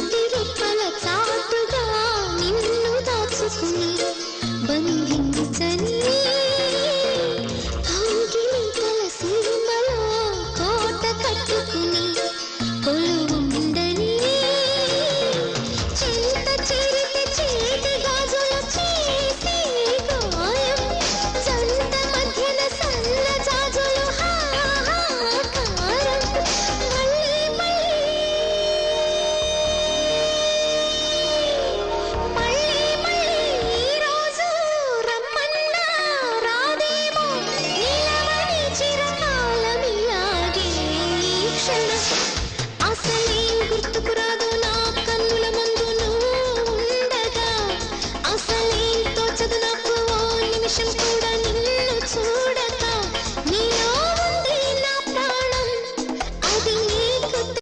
ఇంటి రెప్పల చాటుగా నిన్ను